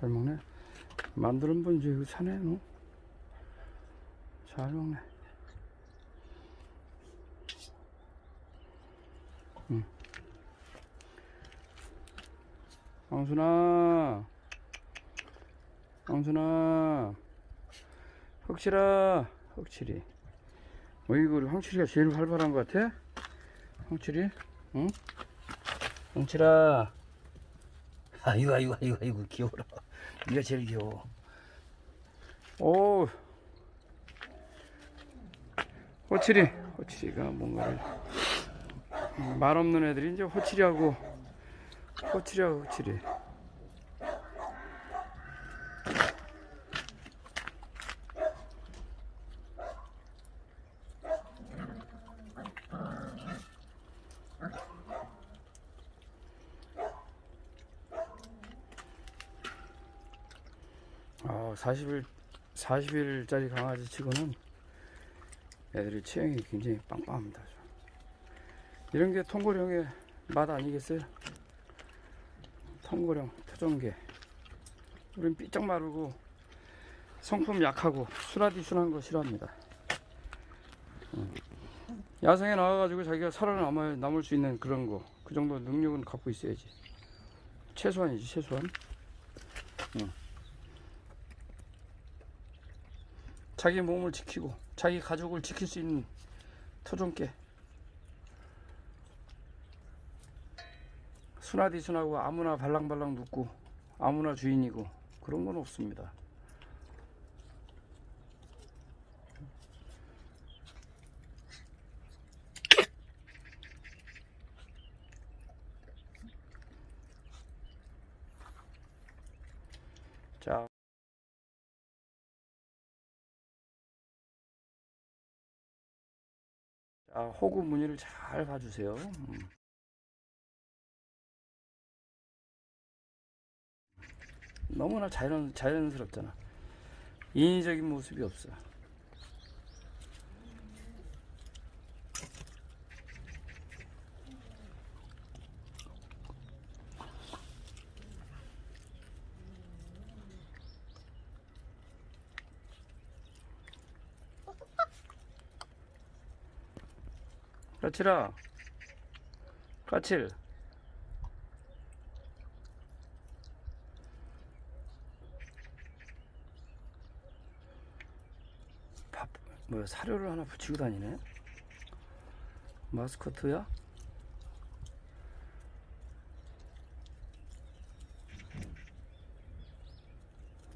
잘 먹네. 만두는 분 이제 사네, 너. 잘 먹네. 응. 왕순아. 왕순아. 흑칠아. 흑칠이. 어이구, 우리 황칠이가 제일 활발한 것 같아? 황칠이? 응? 황칠아. 아이고, 아이고, 아이고, 아이고, 귀여워라. 네가 제일 귀여워. 오. 호칠이. 호칠이가 뭔가를. 음, 말 없는 애들이 이제 호칠이하고, 호칠이하고 호칠이. 아, 40일, 40일짜리 강아지 치고는 애들이 체형이 굉장히 빵빵합니다. 이런 게 통고령의 맛 아니겠어요? 통고령, 토종개. 우린 삐쩍 마르고 성품 약하고 순하디 순한 거 싫어합니다. 음. 야생에 나와가지고 자기가 살아남아 남을 수 있는 그런 거, 그 정도 능력은 갖고 있어야지. 최소한이지, 최소한. 자기 몸을 지키고 자기 가족을 지킬 수 있는 토종개 순하디 순하고 아무나 발랑발랑 눕고 아무나 주인이고 그런 건 없습니다. 자. 자, 호구 무늬를 잘 봐주세요. 음. 너무나 자연, 자연스럽잖아. 인위적인 모습이 없어. 까칠아. 까칠. 밥, 뭐야, 사료를 하나 붙이고 다니네? 마스코트야?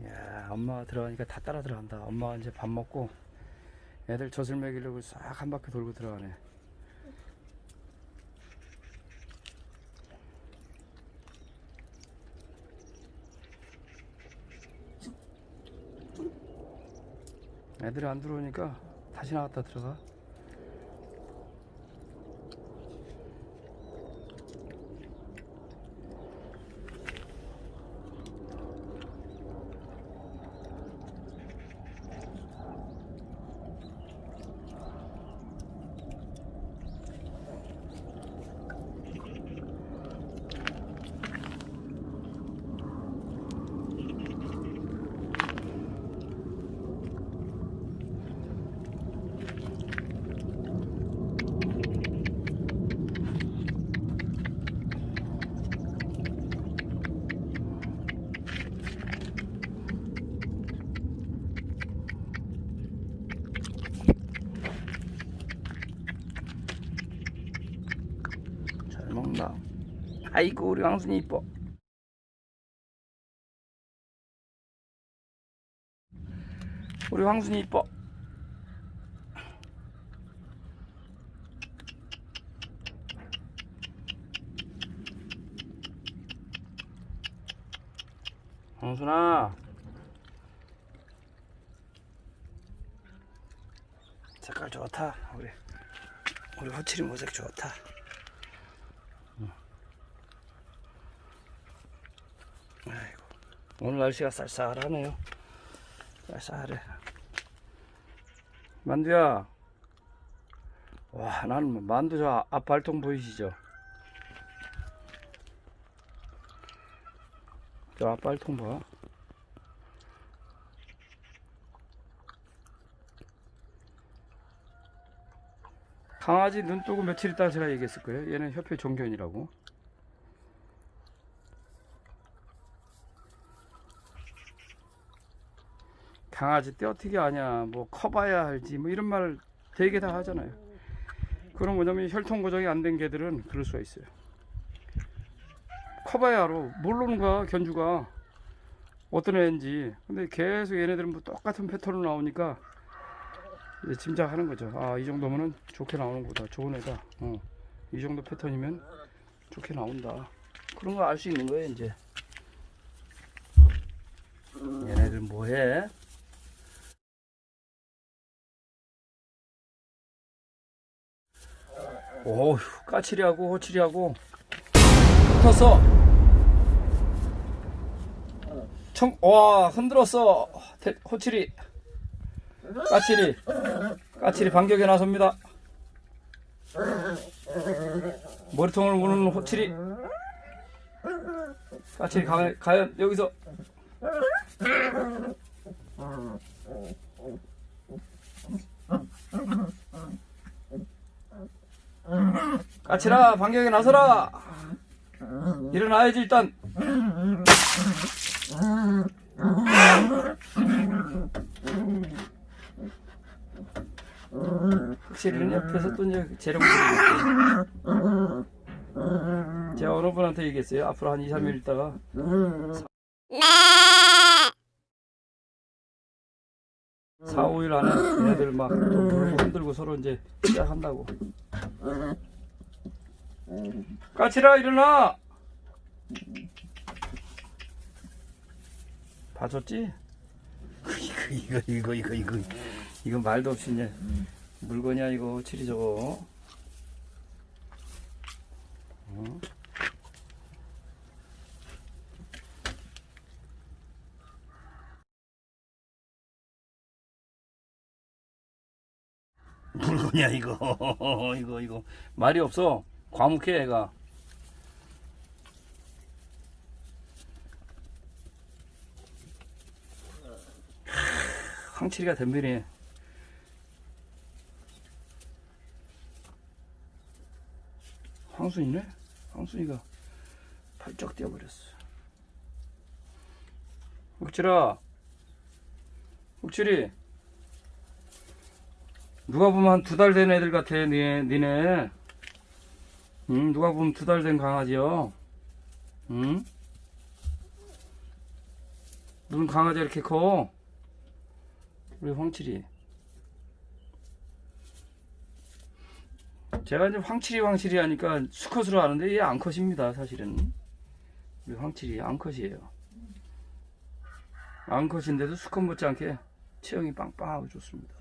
야, 엄마가 들어가니까 다 따라 들어간다. 엄마가 이제 밥 먹고 애들 젖을 먹이려고 싹 한 바퀴 돌고 들어가네. 애들이 안 들어오니까 다시 나갔다 들어가. 먹나? 아이고 우리 왕순이 이뻐. 우리 황순이 이뻐. 황순아. 색깔 좋다. 우리 우리 호치리 모색 좋다. 아이고, 오늘 날씨가 쌀쌀하네요. 쌀쌀해. 만두야. 와, 나는 만두 저 앞발통 보이시죠? 저 앞발통 봐. 강아지 눈 뜨고 며칠 있다 제가 얘기했을 거예요. 얘는 협회 종견이라고. 강아지 떼어튀기 아니야. 뭐 커봐야 알지. 뭐 이런 말 되게 다 하잖아요. 그런 뭐냐면 혈통 고정이 안 된 개들은 그럴 수가 있어요. 커봐야 알아. 모르는 거야 견주가 어떤 애인지. 근데 계속 얘네들은 뭐 똑같은 패턴으로 나오니까 이제 짐작하는 거죠. 아, 이 정도면은 좋게 나오는 거다. 좋은 애다. 어. 이 정도 패턴이면 좋게 나온다. 그런 거 알 수 있는 거예요, 이제. 얘네들 뭐 해? 오휴, 까칠이하고 호칠이하고 붙었어. 청, 와, 흔들었어. 대- 호칠이. 까칠이. 까칠이 반격에 나섭니다. 머리통을 무는 호칠이. 까칠이 가, 과연 여기서 까칠아 반격에 나서라. 일어나야지 일단. 확실히는 옆에서 또 이제 부리겠지. 제가 어느 분한테 얘기했어요. 앞으로 한 2, 3일 있다가 4, 5일 안에 얘네들 막 흔들고 서로 이제 시작한다고. 까칠아 일어나! 봐줬지? 이거 이거 이거 이거 이거 이거 말도 없이 이제 물건이야 이거 칠이 저거. 어? 물건이야 이거 이거 이거 말이 없어 과묵해 애가. 하, 황칠이가 덤비네. 황순이네? 황순이가 발쩍 뛰어버렸어. 욱칠아! 욱칠이! 누가 보면 한 두 달 된 애들 같아, 니네, 니네. 응, 누가 보면 두 달 된 강아지요. 응? 무슨 강아지 이렇게 커? 우리 황칠이. 제가 이제 황칠이 황칠이 하니까 수컷으로 아는데 얘 암컷입니다, 사실은. 우리 황칠이 암컷이에요. 암컷인데도 수컷 못지않게 체형이 빵빵하고 좋습니다.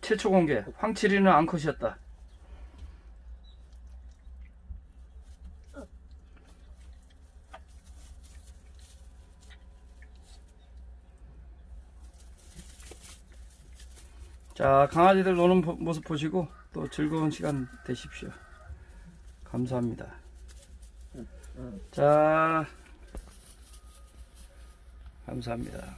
최초 공개 황칠이는 암컷이었다. 자 강아지들 노는 보- 모습 보시고 또 즐거운 시간 되십시오. 감사합니다. 자 감사합니다.